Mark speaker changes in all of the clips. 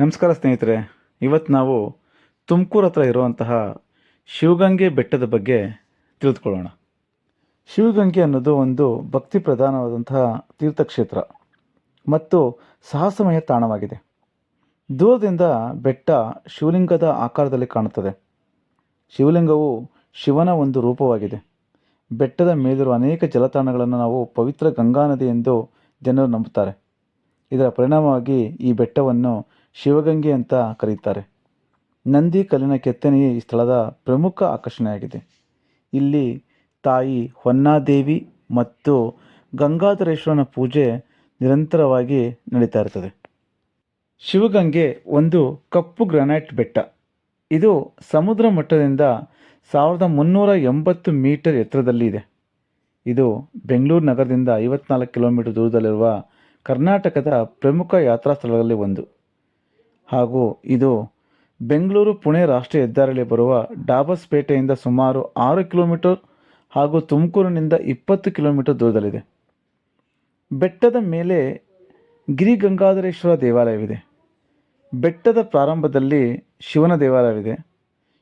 Speaker 1: ನಮಸ್ಕಾರ ಸ್ನೇಹಿತರೆ. ಇವತ್ತು ನಾವು ತುಮಕೂರು ಹತ್ರ ಇರುವಂತಹ ಶಿವಗಂಗೆ ಬೆಟ್ಟದ ಬಗ್ಗೆ ತಿಳಿದುಕೊಳ್ಳೋಣ. ಶಿವಗಂಗೆ ಅನ್ನೋದು ಒಂದು ಭಕ್ತಿ ಪ್ರಧಾನವಾದಂತಹ ತೀರ್ಥಕ್ಷೇತ್ರ ಮತ್ತು ಸಾಹಸಮಯ ತಾಣವಾಗಿದೆ. ದೂರದಿಂದ ಬೆಟ್ಟ ಶಿವಲಿಂಗದ ಆಕಾರದಲ್ಲಿ ಕಾಣುತ್ತದೆ. ಶಿವಲಿಂಗವು ಶಿವನ ಒಂದು ರೂಪವಾಗಿದೆ. ಬೆಟ್ಟದ ಮೇಲಿರುವ ಅನೇಕ ಜಲತಾಣಗಳನ್ನು ನಾವು ಪವಿತ್ರ ಗಂಗಾ ನದಿ ಎಂದು ಜನರು ನಂಬುತ್ತಾರೆ. ಇದರ ಪರಿಣಾಮವಾಗಿ ಈ ಬೆಟ್ಟವನ್ನು ಶಿವಗಂಗೆ ಅಂತ ಕರೆಯುತ್ತಾರೆ ನಂದಿ ಕಲ್ಲಿನ ಕೆತ್ತನೆಯೇ ಈ ಸ್ಥಳದ ಪ್ರಮುಖ ಆಕರ್ಷಣೆಯಾಗಿದೆ. ಇಲ್ಲಿ ತಾಯಿ ಹೊನ್ನಾದೇವಿ ಮತ್ತು ಗಂಗಾಧರೇಶ್ವರನ ಪೂಜೆ ನಿರಂತರವಾಗಿ ನಡೀತಾ ಇರ್ತದೆ. ಶಿವಗಂಗೆ ಒಂದು ಕಪ್ಪು ಗ್ರಾನೈಟ್ ಬೆಟ್ಟ. ಇದು ಸಮುದ್ರ ಮಟ್ಟದಿಂದ ಸಾವಿರದ ಮುನ್ನೂರ ಎಂಬತ್ತು ಮೀಟರ್ ಎತ್ತರದಲ್ಲಿ ಇದೆ ಇದು ಬೆಂಗಳೂರು ನಗರದಿಂದ ಐವತ್ನಾಲ್ಕು ಕಿಲೋಮೀಟರ್ ದೂರದಲ್ಲಿರುವ ಕರ್ನಾಟಕದ ಪ್ರಮುಖ ಯಾತ್ರಾ ಸ್ಥಳಗಳಲ್ಲಿ ಒಂದು. ಹಾಗೂ ಇದು ಬೆಂಗಳೂರು ಪುಣೆ ರಾಷ್ಟ್ರೀಯ ಹೆದ್ದಾರಿಯಲ್ಲಿ ಬರುವ ಡಾಬಸ್ಪೇಟೆಯಿಂದ ಸುಮಾರು ಆರು ಕಿಲೋಮೀಟರ್ ಹಾಗೂ ತುಮಕೂರಿನಿಂದ ಇಪ್ಪತ್ತು ಕಿಲೋಮೀಟರ್ ದೂರದಲ್ಲಿದೆ. ಬೆಟ್ಟದ ಮೇಲೆ ಗಿರಿಗಂಗಾಧರೇಶ್ವರ ದೇವಾಲಯವಿದೆ. ಬೆಟ್ಟದ ಪ್ರಾರಂಭದಲ್ಲಿ ಶಿವನ ದೇವಾಲಯವಿದೆ.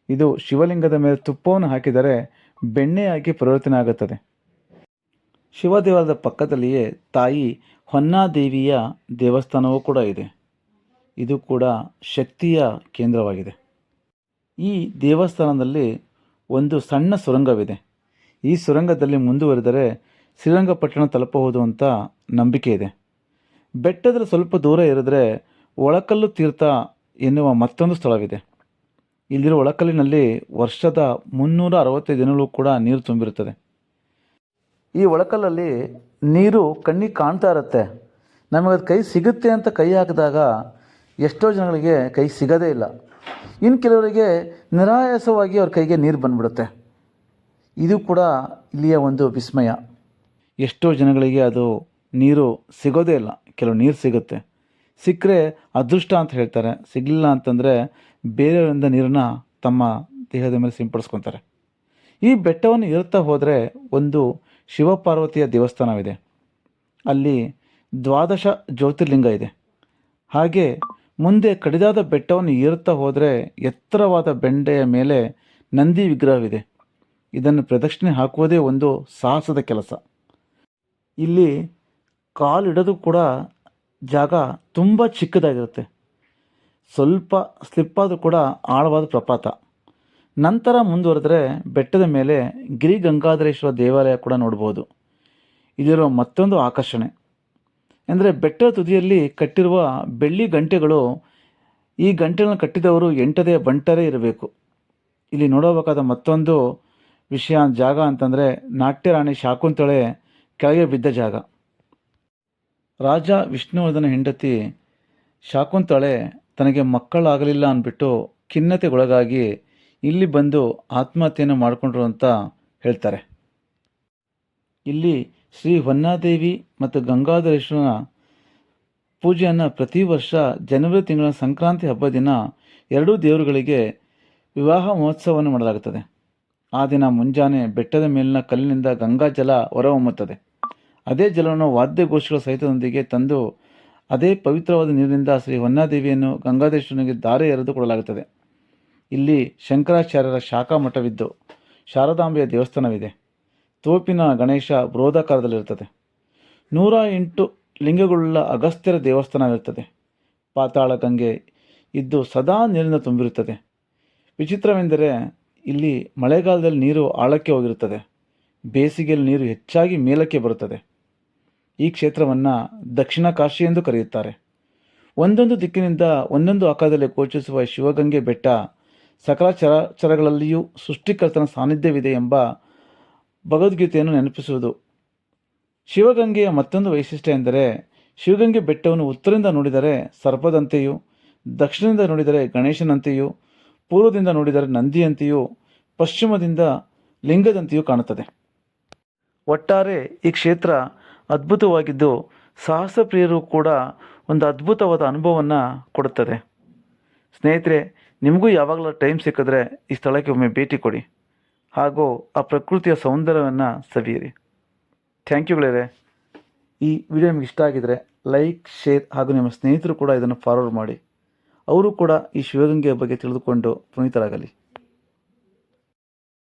Speaker 1: ಇದು ಶಿವಲಿಂಗದ ಮೇಲೆ ತುಪ್ಪವನ್ನು ಹಾಕಿದರೆ ಬೆಣ್ಣೆಯಾಗಿ ಪರಿವರ್ತನೆ ಆಗುತ್ತದೆ ಶಿವ ದೇವಾಲಯದ ಪಕ್ಕದಲ್ಲಿಯೇ ತಾಯಿ ಹೊನ್ನಾದೇವಿಯ ದೇವಸ್ಥಾನವೂ ಕೂಡ ಇದೆ. ಇದು ಕೂಡ ಶಕ್ತಿಯ ಕೇಂದ್ರವಾಗಿದೆ. ಈ ದೇವಸ್ಥಾನದಲ್ಲಿ ಒಂದು ಸಣ್ಣ ಸುರಂಗವಿದೆ. ಈ ಸುರಂಗದಲ್ಲಿ ಮುಂದುವರೆದರೆ ಶ್ರೀರಂಗಪಟ್ಟಣ ತಲುಪಬಹುದು ಅಂತ ನಂಬಿಕೆ ಇದೆ. ಬೆಟ್ಟದಲ್ಲಿ ಸ್ವಲ್ಪ ದೂರ ಇರಿದ್ರೆ ಒಳಕಲ್ಲು ತೀರ್ಥ ಎನ್ನುವ ಮತ್ತೊಂದು ಸ್ಥಳವಿದೆ. ಇಲ್ಲಿರುವ ಒಳಕಲ್ಲಿನಲ್ಲಿ ವರ್ಷದ ಮುನ್ನೂರ ಅರವತ್ತೈದು ದಿನಗಳು ಕೂಡ ನೀರು ತುಂಬಿರುತ್ತದೆ. ಈ ಒಳಕಲ್ಲಲ್ಲಿ ನೀರು ಕಣ್ಣಿಗೆ ಕಾಣ್ತಾ ಇರುತ್ತೆ. ನಮಗೆ ಅದು ಕೈ ಸಿಗುತ್ತೆ ಅಂತ ಕೈ ಹಾಕಿದಾಗ ಎಷ್ಟೋ ಜನಗಳಿಗೆ ಕೈ ಸಿಗೋದೇ ಇಲ್ಲ. ಇನ್ನು ಕೆಲವರಿಗೆ ನಿರಾಯಾಸವಾಗಿ ಅವ್ರ ಕೈಗೆ ನೀರು ಬಂದ್ಬಿಡುತ್ತೆ. ಇದು ಕೂಡ ಇಲ್ಲಿಯ ಒಂದು ವಿಸ್ಮಯ. ಎಷ್ಟೋ ಜನಗಳಿಗೆ ಅದು ನೀರು ಸಿಗೋದೇ ಇಲ್ಲ. ಕೆಲವು ನೀರು ಸಿಗುತ್ತೆ. ಸಿಕ್ಕರೆ ಅದೃಷ್ಟ ಅಂತ ಹೇಳ್ತಾರೆ. ಸಿಗಲಿಲ್ಲ ಅಂತಂದರೆ ಬೇರೆಯವರಿಂದ ನೀರನ್ನು ತಮ್ಮ ದೇಹದ ಮೇಲೆ ಸಿಂಪಡಿಸ್ಕೊತಾರೆ. ಈ ಬೆಟ್ಟವನ್ನು ಇರುತ್ತಾ ಹೋದರೆ ಒಂದು ಶಿವಪಾರ್ವತಿಯ ದೇವಸ್ಥಾನವಿದೆ. ಅಲ್ಲಿ ದ್ವಾದಶ ಜ್ಯೋತಿರ್ಲಿಂಗ ಇದೆ. ಹಾಗೆ ಮುಂದೆ ಕಡಿದಾದ ಬೆಟ್ಟವನ್ನು ಏರುತ್ತಾ ಹೋದರೆ ಎತ್ತರವಾದ ಬೆಂಡೆಯ ಮೇಲೆ ನಂದಿ ವಿಗ್ರಹವಿದೆ. ಇದನ್ನು ಪ್ರದಕ್ಷಿಣೆ ಹಾಕುವುದೇ ಒಂದು ಸಾಹಸದ ಕೆಲಸ. ಇಲ್ಲಿ ಕಾಲಿಡೋದು ಕೂಡ ಜಾಗ ತುಂಬ ಚಿಕ್ಕದಾಗಿರುತ್ತೆ. ಸ್ವಲ್ಪ ಸ್ಲಿಪ್ಪಾದರೂ ಕೂಡ ಆಳವಾದ ಪ್ರಪಾತ. ನಂತರ ಮುಂದುವರೆದರೆ ಬೆಟ್ಟದ ಮೇಲೆ ಗಿರಿ ಗಂಗಾಧರೇಶ್ವರ ದೇವಾಲಯ ಕೂಡ ನೋಡ್ಬೋದು. ಇದಿರೋ ಮತ್ತೊಂದು ಆಕರ್ಷಣೆ. ಅಂದರೆ ಬೆಟ್ಟದ ತುದಿಯಲ್ಲಿ ಕಟ್ಟಿರುವ ಬೆಳ್ಳಿ ಗಂಟೆಗಳು ಈ ಗಂಟೆಗಳನ್ನು ಕಟ್ಟಿದವರು ಎಂಟದೇ ಬಂಟರೇ ಇರಬೇಕು. ಇಲ್ಲಿ ನೋಡಬೇಕಾದ ಮತ್ತೊಂದು ವಿಷಯ ಜಾಗ ಅಂತಂದರೆ ನಾಟ್ಯರಾಣಿ ಶಾಕುಂತಳೆ ಕೆಳಗೆ ಬಿದ್ದ ಜಾಗ. ರಾಜ ವಿಷ್ಣುವರ್ಧನ ಹೆಂಡತಿ ಶಾಕುಂತಳೆ ತನಗೆ ಮಕ್ಕಳಾಗಲಿಲ್ಲ ಅಂದ್ಬಿಟ್ಟು ಖಿನ್ನತೆಗೊಳಗಾಗಿ ಇಲ್ಲಿ ಬಂದು ಆತ್ಮಹತ್ಯೆಯನ್ನು ಮಾಡಿಕೊಂಡ್ರು ಅಂತ ಹೇಳ್ತಾರೆ. ಇಲ್ಲಿ ಶ್ರೀ ಹೊನ್ನಾದೇವಿ ಮತ್ತು ಗಂಗಾಧರೇಶ್ವರನ ಪೂಜೆಯನ್ನು ಪ್ರತಿ ವರ್ಷ ಜನವರಿ ತಿಂಗಳ ಸಂಕ್ರಾಂತಿ ಹಬ್ಬದ ದಿನ ಎರಡೂ ದೇವರುಗಳಿಗೆ ವಿವಾಹ ಮಹೋತ್ಸವವನ್ನು ಮಾಡಲಾಗುತ್ತದೆ. ಆ ದಿನ ಮುಂಜಾನೆ ಬೆಟ್ಟದ ಮೇಲಿನ ಕಲ್ಲಿನಿಂದ ಗಂಗಾ ಜಲ ಹೊರಹೊಮ್ಮುತ್ತದೆ. ಅದೇ ಜಲವನ್ನು ವಾದ್ಯಗೋಷ್ಠಿಗಳ ಸಹಿತದೊಂದಿಗೆ ತಂದು, ಅದೇ ಪವಿತ್ರವಾದ ನೀರಿನಿಂದ ಶ್ರೀ ಹೊನ್ನಾದೇವಿಯನ್ನು ಗಂಗಾಧೇಶ್ವರನಿಗೆ ದಾರೆ ಎರೆದು ಕೊಡಲಾಗುತ್ತದೆ. ಇಲ್ಲಿ ಶಂಕರಾಚಾರ್ಯರ ಶಾಖಾ ಮಠವಿದ್ದು ಶಾರದಾಂಬೆಯ ದೇವಸ್ಥಾನವಿದೆ. ತೋಪಿನ ಗಣೇಶ ಬೃಹದಾಕಾರದಲ್ಲಿರುತ್ತದೆ ನೂರ ಎಂಟು ಲಿಂಗಗಳುಳ್ಳ ಅಗಸ್ತ್ಯರ ದೇವಸ್ಥಾನವಿರುತ್ತದೆ. ಪಾತಾಳ ಗಂಗೆ ಇದ್ದು ಸದಾ ನೀರಿನ ತುಂಬಿರುತ್ತದೆ. ವಿಚಿತ್ರವೆಂದರೆ ಇಲ್ಲಿ ಮಳೆಗಾಲದಲ್ಲಿ ನೀರು ಆಳಕ್ಕೆ ಹೋಗಿರುತ್ತದೆ. ಬೇಸಿಗೆಯಲ್ಲಿ ನೀರು ಹೆಚ್ಚಾಗಿ ಮೇಲಕ್ಕೆ ಬರುತ್ತದೆ. ಈ ಕ್ಷೇತ್ರವನ್ನು ದಕ್ಷಿಣ ಕಾಶಿ ಎಂದು ಕರೆಯುತ್ತಾರೆ. ಒಂದೊಂದು ದಿಕ್ಕಿನಿಂದ ಒಂದೊಂದು ಆಕಾರದಲ್ಲಿ ಗೋಚರಿಸುವ ಶಿವಗಂಗೆ ಬೆಟ್ಟ ಸಕಲ ಚರಾಚರಗಳಲ್ಲಿಯೂ ಸೃಷ್ಟಿಕರ್ತನ ಸಾನ್ನಿಧ್ಯವಿದೆ ಎಂಬ ಭಗವದ್ಗೀತೆಯನ್ನು ನೆನಪಿಸುವುದು. ಶಿವಗಂಗೆಯ ಮತ್ತೊಂದು ವೈಶಿಷ್ಟ್ಯ ಎಂದರೆ, ಶಿವಗಂಗೆ ಬೆಟ್ಟವನ್ನು ಉತ್ತರದಿಂದ ನೋಡಿದರೆ ಸರ್ಪದಂತೆಯೂ, ದಕ್ಷಿಣದಿಂದ ನೋಡಿದರೆ ಗಣೇಶನಂತೆಯೂ, ಪೂರ್ವದಿಂದ ನೋಡಿದರೆ ನಂದಿಯಂತೆಯೂ, ಪಶ್ಚಿಮದಿಂದ ಲಿಂಗದಂತೆಯೂ ಕಾಣುತ್ತದೆ. ಒಟ್ಟಾರೆ ಈ ಕ್ಷೇತ್ರ ಅದ್ಭುತವಾಗಿದ್ದು ಸಾಹಸ ಪ್ರಿಯರು ಕೂಡ ಒಂದು ಅದ್ಭುತವಾದ ಅನುಭವವನ್ನು ಕೊಡುತ್ತದೆ. ಸ್ನೇಹಿತರೆ ನಿಮಗೂ ಯಾವಾಗಲೂ ಟೈಮ್ ಸಿಕ್ಕಿದ್ರೆ ಈ ಸ್ಥಳಕ್ಕೆ ಒಮ್ಮೆ ಭೇಟಿ ಕೊಡಿ. ಹಾಗೂ ಆ ಪ್ರಕೃತಿಯ ಸೌಂದರ್ಯವನ್ನು ಸವಿಯಿರಿ. ಥ್ಯಾಂಕ್ ಯುಗಳೇ ಈ ವಿಡಿಯೋ ನಿಮಗೆ ಇಷ್ಟ ಆಗಿದರೆ ಲೈಕ್ ಶೇರ್ ಹಾಗೂ ನಿಮ್ಮ ಸ್ನೇಹಿತರು ಕೂಡ ಇದನ್ನು ಫಾರ್ವರ್ಡ್ ಮಾಡಿ. ಅವರು ಕೂಡ ಈ ಶಿವಗಂಗೆಯ ಬಗ್ಗೆ ತಿಳಿದುಕೊಂಡು ಪುನೀತರಾಗಲಿ.